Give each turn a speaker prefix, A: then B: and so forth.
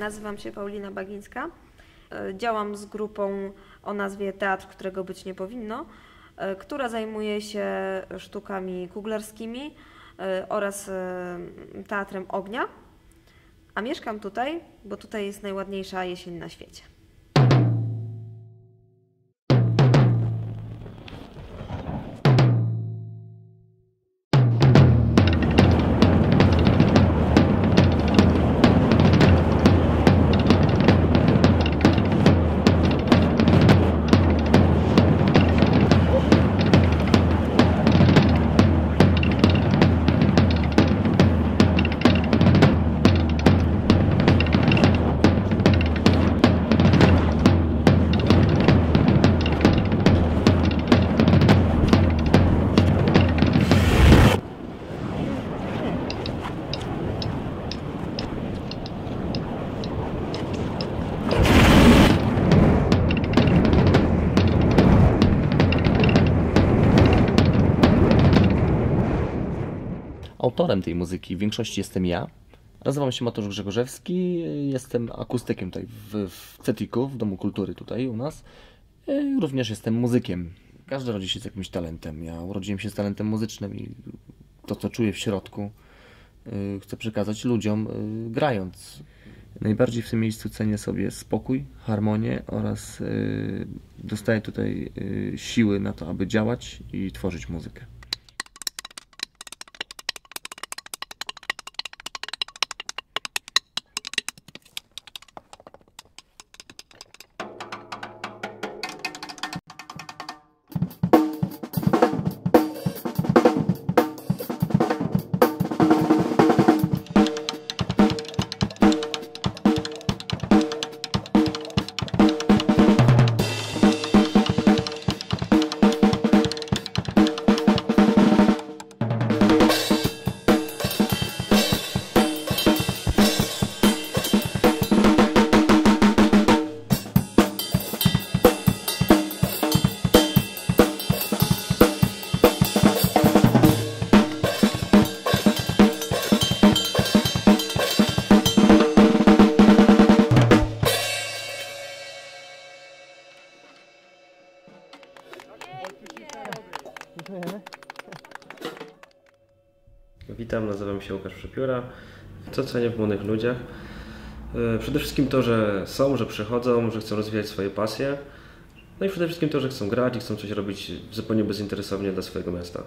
A: nazywam się Paulina Bagińska. E, Działam z grupą o nazwie Teatr, którego być nie powinno, e, która zajmuje się sztukami kuglarskimi e, oraz teatrem ognia. A mieszkam tutaj, bo tutaj jest najładniejsza jesień na świecie.
B: Autorem tej muzyki w większości jestem ja. Nazywam się Mateusz Grzegorzewski, jestem akustykiem tutaj w, w Cetiku, w Domu Kultury tutaj u nas. E, Również jestem muzykiem. Każdy rodzi się z jakimś talentem. Ja urodziłem się z talentem muzycznym i to, co czuję w środku, e, chcę przekazać ludziom, e, grając. Najbardziej w tym miejscu cenię sobie spokój, harmonię oraz dostaję tutaj siły na to, aby działać i tworzyć muzykę.
C: Witam, nazywam się Łukasz Przepióra. Co cenię w młodych ludziach? E, Przede wszystkim to, że są, że przychodzą, że chcą rozwijać swoje pasje. No i przede wszystkim to, że chcą grać i chcą coś robić zupełnie bezinteresownie dla swojego miasta.